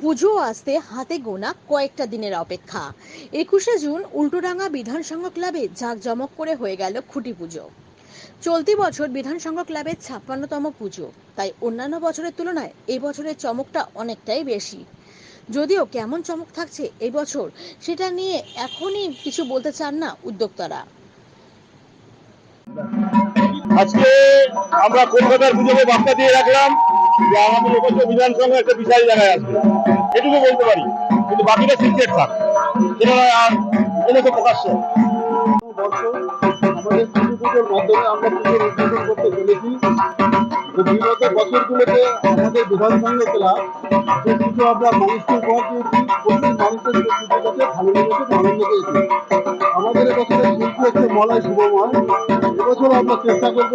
পুজো আসতে হাতে গোনা কয়েকটা দিনের অপেক্ষা। একুশে জুন উল্টোডাঙ্গা বিধানসংঘ ক্লাবে জাঁকজমক করে হয়ে গেল খুঁটি পুজো। চলতি বছর বিধানসংঘ ক্লাবের ছাপ্পান্নতম পুজো, তাই অন্যান্য বছরের তুলনায় এই বছরের চমকটা অনেকটাই বেশি। যদিও কেমন চমক থাকছে এই বছর, সেটা নিয়ে এখনই কিছু বলতে চান না উদ্যোক্তারা। আজকে আমরা কলকাতার পুজোকে বার্তা দিয়ে রাখলাম। যে আমাদের এবছর বিধানসভা একটা বিশাল জায়গায় আসবে। এটুকু বলতে পারি, কিন্তু বাকিটা সিক্রেট থাক। সেটা আর এনে তো প্রকাশ্য। আমাদের এবছরের শিল্পী হচ্ছে মলয় শুভময় এবছর আমরা চেষ্টা করব।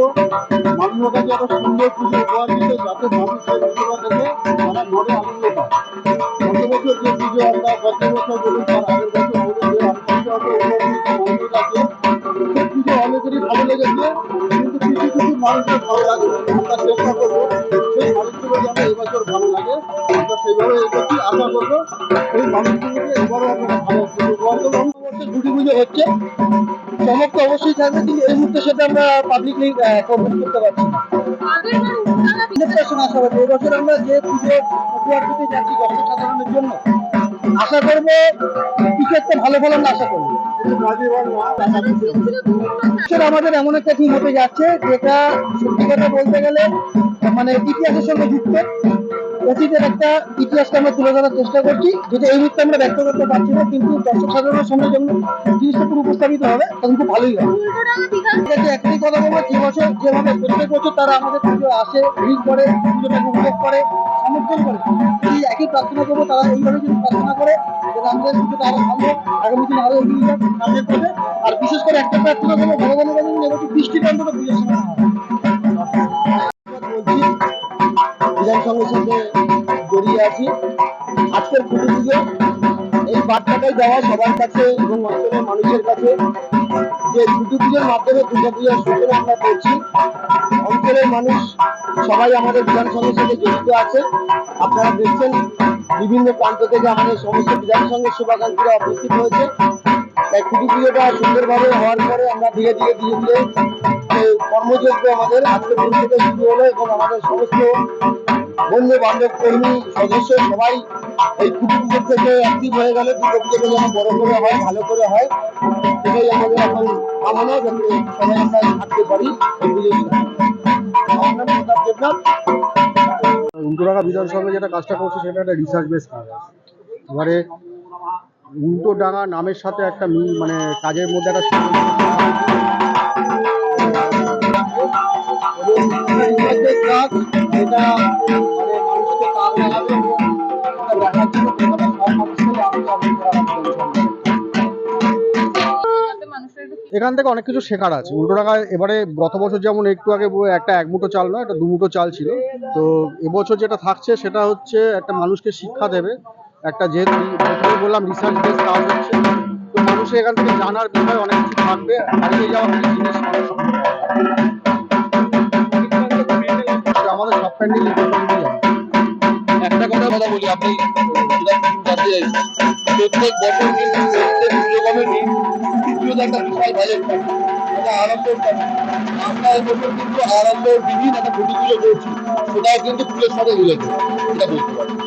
মানুষের কাছে একটা সুন্দর পুজো উপহার দিতে, যাতে তারা মনে আনন্দ পায়। গত বছর যে পুজো আমরা গত বছর তার আগের বছর যে মন্দির আছে পুজো অনেকেরই ভালো লেগেছে, কিন্তু কিছু কিছু মানুষের ভালো লাগে। আমরা চেষ্টা করব, সেই মানুষগুলো এবছর ভালো লাগে। আমরা সেইভাবে এগোচ্ছি আশা করব, সেই মানুষগুলোকে এবারও আমরা ভালো দুটি পুজো হচ্ছে। চমক তো অবশ্যই থাকবে কিন্তু এই মুহূর্তে সেটা আমরা পাবলিকলি কমেন্ট করতে পারছি। না হান্ড্রেড পার্সেন্ট আশা করব এবছর আমরা যে পুজো, উপহার যাচ্ছি দর্শক জন্য, আশা করব কিছু একটা ভালো ফলন আশা করব। আমাদের এমন একটা থিম হতে যাচ্ছে, যেটা সত্যি কথা বলতে গেলে মানে ইতিহাসের সঙ্গে যুক্ত। অতীতের একটা ইতিহাসকে আমরা তুলে ধরার চেষ্টা করছি, যেটা এই মুহূর্তে আমরা ব্যক্ত করতে পারছি না, কিন্তু দর্শক সাধারণের সামনে যখন জিনিসটা পুরো উপস্থাপিত হবে, তখন খুব ভালোই হবে। একটাই কথা বলব যে বছর যেভাবে প্রত্যেক বছর তারা আমাদের পুজো আসে, ভিড় করে, পুজোটাকে উপভোগ করে, সমর্থন করে। এই একই প্রার্থনা করব, তারা এইভাবে যদি প্রার্থনা করে আমাদের পুজোটা আরও ভালো, আগামী দিনে আরও এগিয়ে পথে। আর বিশেষ করে একটা প্রার্থনা করব, ভগবানের কাছে বৃষ্টিটা অন্তত পুজোর সময় সঙ্গে সঙ্গে জড়িয়ে আছি। আজকের পুজো এই বার্তাটাই দেওয়া সবার কাছে এবং অঞ্চলের মানুষের কাছে যে দুর্গা পুজোর মাধ্যমে দুর্গা পূজার সূচনা আমরা করছি, অঞ্চলের মানুষ সবাই আমাদের বিধান সাথে জড়িত আছে। আপনারা দেখছেন বিভিন্ন প্রান্ত থেকে আমাদের সমস্ত বিধান সঙ্গের শুভাকাঙ্ক্ষীরা উপস্থিত হয়েছে। তাই খুবই পুজোটা সুন্দরভাবে হওয়ার পরে আমরা ধীরে ধীরে ধীরে ধীরে এই কর্মযজ্ঞ আমাদের আজকে দিন থেকে শুরু হলো এবং আমাদের সমস্ত বন্ধু বান্ধব কর্মী সদস্য সবাই এই খুঁটি পুজোর থেকে অ্যাক্টিভ হয়ে গেলে দুর্গা পুজোটা যেন বড় করে হয় ভালো করে হয়। সেটাই আমাদের এখন কামনা যাতে সবাই আমরা থাকতে পারি এই পুজোর আমার প্রতাপ দেবনাথ উল্টোডাঙ্গা বিধানসভা যেটা কাজটা করছে সেটা একটা রিসার্চ বেস কাজ। এবারে উল্টো ডাঙা নামের সাথে একটা মিল মানে কাজের মধ্যে একটা এটা এখান থেকে অনেক কিছু শেখার আছে। উল্টো টাকা এবারে গত বছর যেমন একটু আগে একটা এক মুঠো চাল নয়, একটা দু মুঠো চাল ছিল। তো এবছর যেটা থাকছে সেটা হচ্ছে একটা মানুষকে শিক্ষা দেবে। একটা যেহেতু বললাম রিসার্চ বেস কাজ হচ্ছে, তো মানুষের এখান থেকে জানার বিষয় অনেক কিছু থাকবে, হারিয়ে যাওয়া জিনিস। আমাদের সব প্যান্ডেল কথা বলি চাইছেন প্রত্যেক বছর কিন্তু প্রত্যেক পুজো একটা বিশাল বাজেট থাকে আমরা কিন্তু বিভিন্ন একটা খুঁটি পুজো করছি সেটাও কিন্তু পুজোর সাথে মিলেছে, এটা বলতে পারি